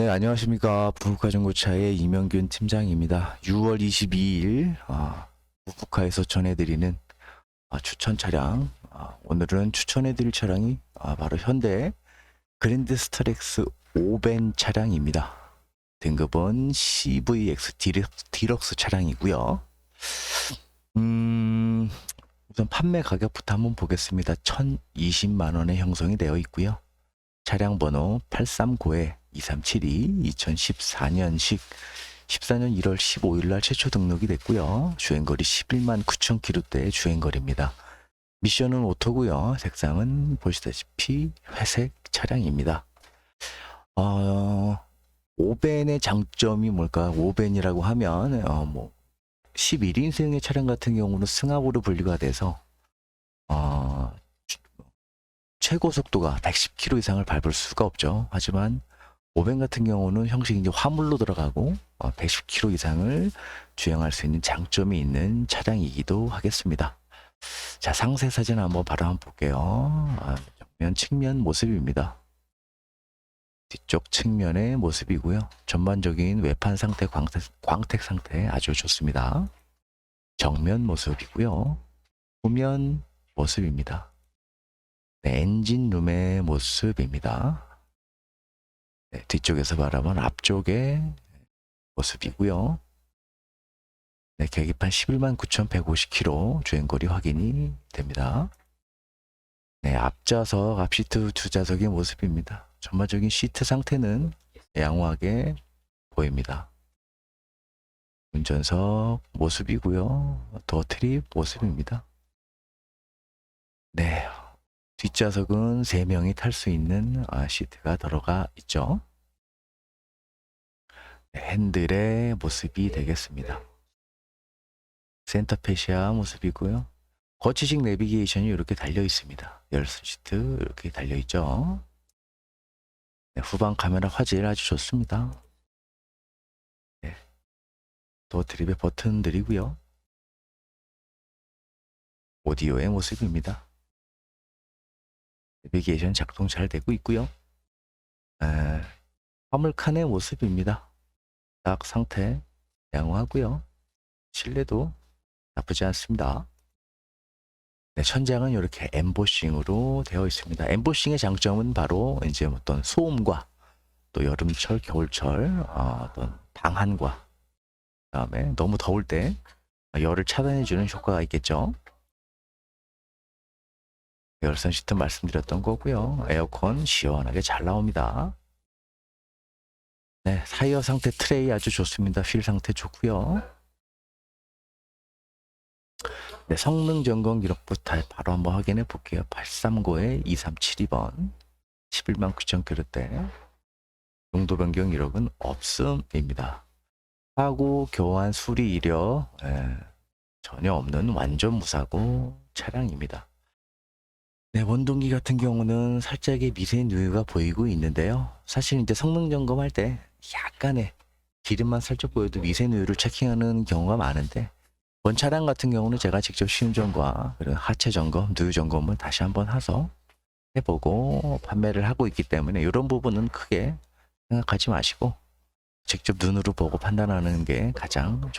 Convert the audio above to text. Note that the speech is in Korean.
네, 안녕하십니까. 부부가정고차의 이명균 팀장입니다. 6월 22일, 아, 부부카에서 전해드리는 아, 추천 차량. 아, 오늘은 추천해드릴 차량이 아, 바로 현대 그랜드 스타렉스 5벤 차량입니다. 등급은 CVX 디럭스, 디럭스 차량이고요. 음, 우선 판매 가격부터 한번 보겠습니다. 1,020만 원에 형성이 되어 있고요. 차량 번호 839에 2372 2014년식 14년 1월 15일 날 최초 등록이 됐고요. 주행거리 11만 9천 킬로대의 주행거리입니다. 미션은 오토고요. 색상은 보시다시피 회색 차량입니다. 어, 오벤의 장점이 뭘까? 오벤이라고 하면 어, 뭐 11인승의 차량 같은 경우는 승합으로 분류가 돼서 어, 최고 속도가 110km 이상을 밟을 수가 없죠. 하지만 오벤 같은 경우는 형식이 이제 화물로 들어가고 110km 이상을 주행할 수 있는 장점이 있는 차량이기도 하겠습니다. 자, 상세 사진 한번 바로 한번 볼게요. 아, 정면 측면 모습입니다. 뒤쪽 측면의 모습이고요. 전반적인 외판 상태, 광택, 광택 상태 아주 좋습니다. 정면 모습이고요. 후면 모습입니다. 네, 엔진 룸의 모습입니다. 네, 뒤쪽에서 바라본 앞쪽의 모습이고요. 네, 계기판 11만 9,150km 주행거리 확인이 됩니다. 네, 앞좌석, 앞시트 두 좌석의 모습입니다. 전반적인 시트 상태는 양호하게 보입니다. 운전석 모습이고요. 도어 트립 모습입니다. 네, 뒷좌석은 3명이 탈 수 있는 아, 시트가 들어가 있죠. 네, 핸들의 모습이 되겠습니다. 센터페시아 모습이고요. 거치식 내비게이션이 이렇게 달려 있습니다. 열선 시트 이렇게 달려 있죠. 네, 후방 카메라 화질 아주 좋습니다. 네, 도어 트립의 버튼들이고요. 오디오의 모습입니다. 내비게이션 작동 잘 되고 있고요. 에, 화물칸의 모습입니다. 딱 상태 양호하고요. 실내도 나쁘지 않습니다. 네, 천장은 이렇게 엠보싱으로 되어 있습니다. 엠보싱의 장점은 바로 이제 어떤 소음과 또 여름철, 겨울철 어, 어떤 방한과 그다음에 너무 더울 때 열을 차단해주는 효과가 있겠죠. 열선 시트 말씀드렸던 거고요. 에어컨 시원하게 잘 나옵니다. 네, 타이어 상태 트레이 아주 좋습니다. 휠 상태 좋고요. 네, 성능 점검 기록부터 바로 한번 확인해 볼게요. 839에 2372번 11만 9천 킬로대 용도 변경 이력은 없음입니다. 사고 교환 수리 이력 예, 전혀 없는 완전 무사고 차량입니다. 네, 원동기 같은 경우는 살짝의 미세 누유가 보이고 있는데요. 사실 이제 성능 점검할 때 약간의 기름만 살짝 보여도 미세 누유를 체킹하는 경우가 많은데 본 차량 같은 경우는 제가 직접 시운전과 그리고 하체 점검, 누유 점검을 다시 한번 해서 해보고 판매를 하고 있기 때문에 이런 부분은 크게 생각하지 마시고 직접 눈으로 보고 판단하는 게 가장